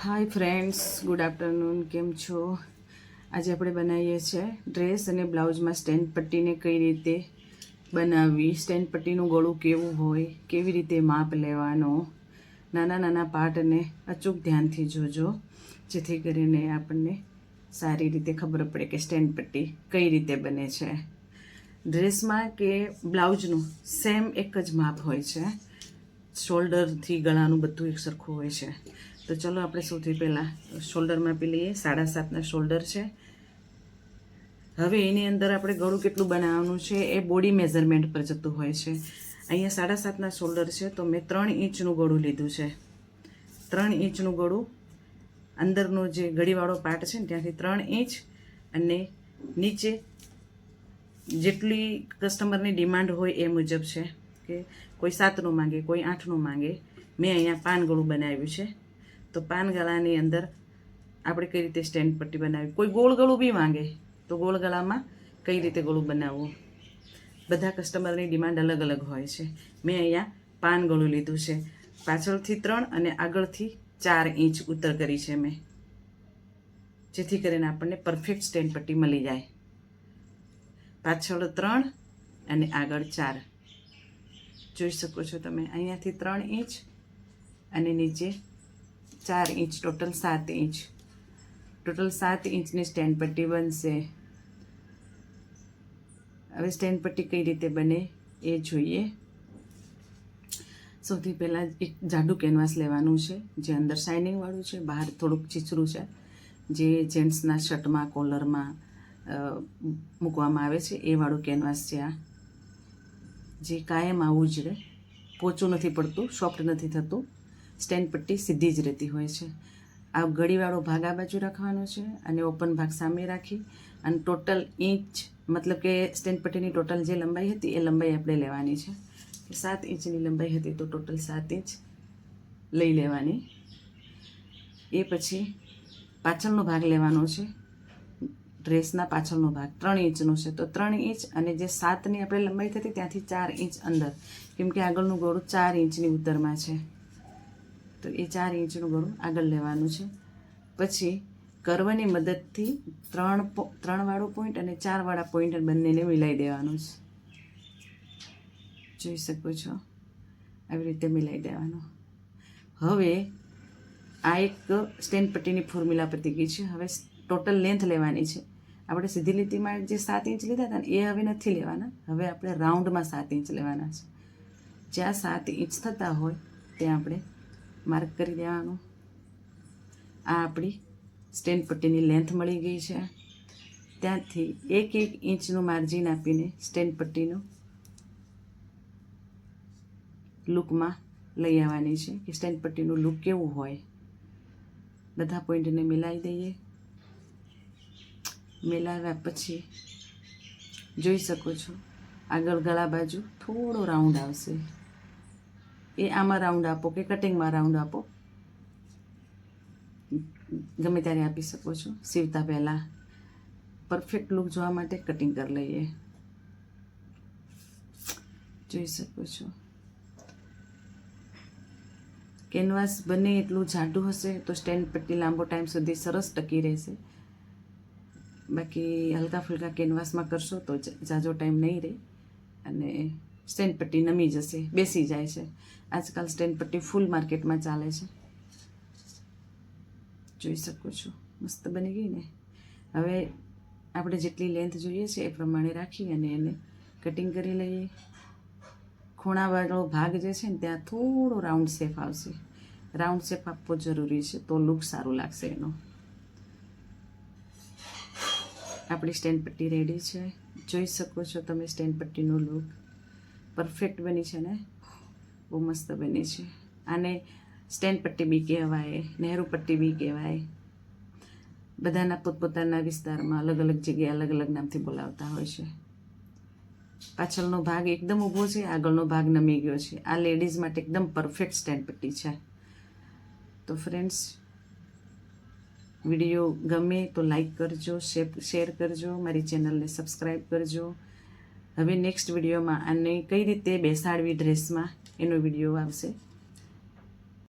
Hi friends good afternoon કેમ છો? આજે આપણે બનાવીએ છીએ ડ્રેસ અને બ્લાઉઝમાં સ્ટેન્ડ પટ્ટીને કઈ રીતે બનાવવી? સ્ટેન્ડ પટ્ટીનું ગળું કેવું હોય? કેવી રીતે માપ લેવાનો? નાના નાના પાર્ટને અચૂક ધ્યાનથી જોજો, જેથી કરીને આપણને સારી રીતે ખબર પડે કે સ્ટેન્ડ પટ્ટી કઈ રીતે બને છે. ડ્રેસમાં કે બ્લાઉઝનું સેમ એક જ માપ હોય છે. શોલ્ડરથી ગળાનું બધું એક સરખું હોય છે. તો ચલો આપણે સૌથી પહેલાં શોલ્ડર માપી લઈએ. સાડા સાતના શોલ્ડર છે. હવે એની અંદર આપણે ગળું કેટલું બનાવવાનું છે એ બોડી મેઝરમેન્ટ પર જતું હોય છે. અહીંયા સાડા સાતના શોલ્ડર છે, તો મેં ત્રણ ઇંચનું ગળું લીધું છે. ત્રણ ઇંચનું ગળું. અંદરનો જે ગળીવાળો પાર્ટ છે ને, ત્યાંથી ત્રણ ઇંચ અને નીચે જેટલી કસ્ટમરની ડિમાન્ડ હોય એ મુજબ છે. કે કોઈ સાતનું માંગે, કોઈ આઠનું માંગે. મેં અહીંયા પાન ગળું બનાવ્યું છે. તો પાન ગળાની અંદર આપણે કઈ રીતે સ્ટેન્ડ પટ્ટી બનાવી? કોઈ ગોળ ગળું બી માંગે, તો ગોળ ગળામાં કઈ રીતે ગળું બનાવવું? બધા કસ્ટમરની ડિમાન્ડ અલગ અલગ હોય છે. મેં અહીંયા પાન ગળું લીધું છે. પાછળથી ત્રણ અને આગળથી ચાર ઇંચ ઉત્તર કરી છે મેં. જેથી કરીને આપણને પરફેક્ટ સ્ટેન્ડ પટ્ટી મળી જાય. પાછળ ત્રણ અને આગળ ચાર. જોઈ શકો છો તમે, અહીંયાથી ત્રણ ઇંચ અને નીચે ચાર ઇંચ, ટોટલ સાત ઇંચ. ટોટલ સાત ઇંચની સ્ટેન્ડ પટ્ટી બનશે. હવે સ્ટેન્ડ પટ્ટી કઈ રીતે બને એ જોઈએ. સૌથી પહેલાં એક જાડું કેનવાસ લેવાનું છે, જે અંદર શાઇનિંગવાળું છે, બહાર થોડુંક છીછરું છે, જે જેન્ટ્સના શર્ટમાં કોલરમાં મૂકવામાં આવે છે, એ વાળું કેનવાસ છે આ. જે કાયમ આવું જ રહે. પોચું નથી પડતું સોફ્ટ નથી થતું. સ્ટેન્ડ પટ્ટી સીધી જ રહેતી હોય છે. આ ગળીવાળો ભાગ આ બાજુ રાખવાનો છે અને ઓપન ભાગ સામે રાખી અને ટોટલ ઇંચ, મતલબ કે સ્ટેન્ડ પટ્ટીની ટોટલ જે લંબાઈ હતી એ લંબાઈ આપણે લેવાની છે. સાત ઇંચની લંબાઈ હતી તો ટોટલ સાત ઇંચ લઈ લેવાની. એ પછી પાછળનો ભાગ લેવાનો છે. ડ્રેસના પાછળનો ભાગ ત્રણ ઇંચનો છે. તો ત્રણ ઇંચ અને જે સાતની આપણે લંબાઈ થતી ત્યાંથી ચાર ઇંચ અંદર. કેમ કે આગળનું ગોળું ચાર ઇંચની ઉત્તરમાં છે. તો એ ચાર ઇંચનું ગળું આગળ લેવાનું છે. પછી કર્વની મદદથી ત્રણ પો- ત્રણ વાળો પોઈન્ટ અને ચાર વાળા પોઈન્ટ બંનેને મિલાઈ દેવાનું છે. જોઈ શકો છો? આવી રીતે મિલાઈ દેવાનું. હવે આ એક સ્ટેન્ડ પટ્ટીની ફોર્મ્યુલા પતી ગઈ છે. હવે ટોટલ લેન્થ લેવાની છે. આપણે સીધી લીટીમાં જે સાત ઇંચ લીધા હતા એ હવે નથી લેવાના. હવે આપણે રાઉન્ડમાં સાત ઇંચ લેવાના છે. જ્યાં સાત ઇંચ થતા હોય, ત્યાં આપણે માર્ક કરી દેવાનું. આ આપણી સ્ટેન્ડ પટ્ટીની લેન્થ મળી ગઈ છે. ત્યાંથી એક એક ઇંચનું માર્જિન આપીને સ્ટેન્ડ પટ્ટીનું લુકમાં લઈ આવવાની છે કે સ્ટેન્ડ પટ્ટીનું લુક કેવું હોય. બધા પોઈન્ટને મિલાવી દઈએ. મિલાવ્યા પછી જોઈ શકો છો આગળ ગળા બાજુ થોડો રાઉન્ડ આવશે. એ આમાં રાઉન્ડ આપો કે કટિંગમાં રાઉન્ડ આપો. ગમે ત્યારે આપી શકો છો. સીવતા પહેલાં પરફેક્ટ લુક જોવા માટે કટિંગ કરી લઈએ. જોઈ શકો છો. કેનવાસ બને એટલું જાડું હશે તો સ્ટેન્ડ પટ્ટી લાંબો ટાઈમ સુધી સરસ ટકી રહેશે. બાકી હલકા ફુલકા કેનવાસમાં કરશો તો જાજો ટાઈમ નહીં રહે. અને સ્ટેન્ડ પટ્ટી નમી જશે, બેસી જાય છે. આજકાલ સ્ટેન્ડ પટ્ટી ફૂલ માર્કેટમાં ચાલે છે. જોઈ શકો છો. મસ્ત બની ગઈ ને. હવે આપણે જેટલી લેન્થ જોઈએ છે એ પ્રમાણે રાખી અને એને કટિંગ કરી લઈએ. ખૂણાવાળો ભાગ જે છે ને, ત્યાં થોડો રાઉન્ડ શેપ આવશે. રાઉન્ડ શેપ આપવો જરૂરી છે તો લુક સારું લાગશે એનો. આપણી સ્ટેન્ડ પટ્ટી રેડી છે. જોઈ શકો છો તમે સ્ટેન્ડ પટ્ટીનો લુક પરફેક્ટ બની છે ને? બહુ મસ્ત બની છે. આને સ્ટેન્ડ પટ્ટી બી કહેવાય, નહેરુ પટ્ટી બી કહેવાય. બધાના પોતપોતાના વિસ્તારમાં અલગ અલગ જગ્યાએ અલગ અલગ નામથી બોલાવતા હોય છે. પાછળનો ભાગ એકદમ ઊભો છે, આગળનો ભાગ નમી ગયો છે. આ લેડીઝ માટે એકદમ પરફેક્ટ સ્ટેન્ડ પટ્ટી છે. તો ફ્રેન્ડ્સ વીડિયો ગમે તો લાઈક કરજો શેર કરજો, મારી ચેનલને સબસ્ક્રાઈબ કરજો. હવે નેક્સ્ટ વિડીયોમાં આને કઈ રીતે બેસાડવી ડ્રેસમાં એનો વીડિયો આવશે.